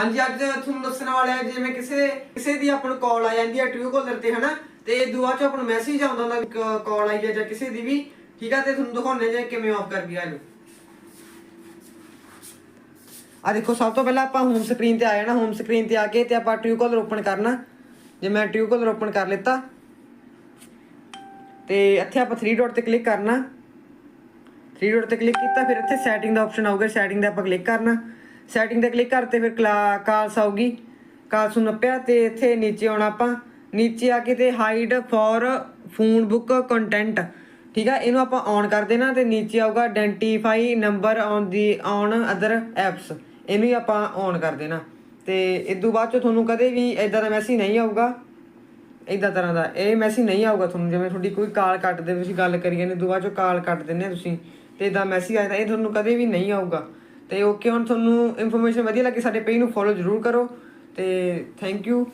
ਹਾਂਜੀ, ਅੱਜ ਤੁਹਾਨੂੰ ਦੱਸਣ ਵਾਲੇ ਆ, ਜਿਵੇਂ ਕਿਸੇ ਕਿਸੇ ਦੀ ਆਪਾਂ ਨੂੰ ਕਾਲ ਆ ਜਾਂਦੀ ਆ ਟਰੂ ਕਾਲਰ ਤੇ, ਹਨਾ? ਤੇ ਦੁਆ ਚ ਆਪਾਂ ਨੂੰ ਮੈਸੇਜ ਆਉਂਦਾ ਹੁੰਦਾ ਕਾਲ ਆਈ ਆ ਜਾਂ ਕਿਸੇ ਦੀ ਵੀ, ਠੀਕ ਆ? ਤੇ ਤੁਹਾਨੂੰ ਦਿਖਾਉਣੇ ਜੇ ਕਿਵੇਂ ਆਫ ਕਰ ਗਿਆ ਇਹਨੂੰ। ਆ ਦੇਖੋ, ਸਭ ਤੋਂ ਪਹਿਲਾਂ ਆਪਾਂ ਹੋਮ ਸਕਰੀਨ ਤੇ ਆ ਜਾਣਾ ਹੋਮ ਸਕਰੀਨ ਤੇ ਆ ਕੇ ਤੇ ਆਪਾਂ ਟਰੂ ਕਾਲਰ ਓਪਨ ਕਰਨਾ। ਜੇ ਮੈਂ ਟਰੂ ਕਾਲਰ ਓਪਨ ਕਰ ਲਿੱਤਾ, ਤੇ ਇੱਥੇ ਆਪਾਂ 3 ਡਾਟ ਤੇ ਕਲਿੱਕ ਕਰਨਾ। 3 ਡਾਟ ਤੇ ਕਲਿੱਕ ਕੀਤਾ, ਫਿਰ ਇੱਥੇ ਸੈਟਿੰਗ ਦਾ ਆਪਸ਼ਨ ਆਊਗਾ ਸੈਟਿੰਗ ਤੇ ਆਪਾਂ ਕਲਿੱਕ ਕਰਨਾ। ਸੈਟਿੰਗ ਤੇ ਕਲਿੱਕ ਕਰਤੇ ਫਿਰ ਕਾਲਸ ਆਊਗੀ। ਕਾਲਸ ਨੂੰ ਨੱਪਿਆ ਤੇ ਇੱਥੇ ਨੀਚੇ ਆਉਣਾ ਆਪਾਂ। ਨੀਚੇ ਆ ਕੇ ਤੇ hide for phone book content ਠੀਕ ਆ? ਇਹਨੂੰ ਆਪਾਂ ਔਨ ਕਰ ਦੇਣਾ ਤੇ ਨੀਚੇ ਆਊਗਾ identify number on the on other apps ਇਹਨੂੰ ਹੀ ਆਪਾਂ ਔਨ ਕਰ ਦੇਣਾ। ਤੇ ਤੋਂ ਬਾਅਦ ਚ ਤੁਹਾਨੂੰ ਕਦੇ ਵੀ ਇਦਾਂ ਦਾ ਮੈਸੇਜ ਨਹੀਂ ਆਊਗਾ। ਇਦਾਂ ਤਰ੍ਹਾਂ ਦਾ ਇਹ ਮੈਸੇਜ ਨਹੀਂ ਆਊਗਾ ਤੁਹਾਨੂੰ। ਜਿਵੇਂ ਤੁਹਾਡੀ ਕੋਈ ਕਾਲ ਕੱਟਦੇ ਤੁਸੀਂ ਗੱਲ ਕਰੀ ਜਾਂਦੇ ਬਾਅਦ ਚੋਂ ਕਾਲ ਕੱਟ ਦਿੰਦੇ ਆ ਤੁਸੀਂ। ਤੇ ਇਦਾਂ ਮੈਸੇਜ ਆਇਆ ਇਹ ਤੁਹਾਨੂੰ ਕਦੇ ਵੀ ਨਹੀਂ ਆਊਗਾ। ਤੇ ਓਕੇ ਹੁਣ ਤੁਹਾਨੂੰ ਇਨਫੋਰਮੇਸ਼ਨ ਵਧੀਆ ਲੱਗੀ, ਸਾਡੇ ਪੇਜ ਨੂੰ ਫੋਲੋ ਜ਼ਰੂਰ ਕਰੋ ਤੇ ਥੈਂਕ ਯੂ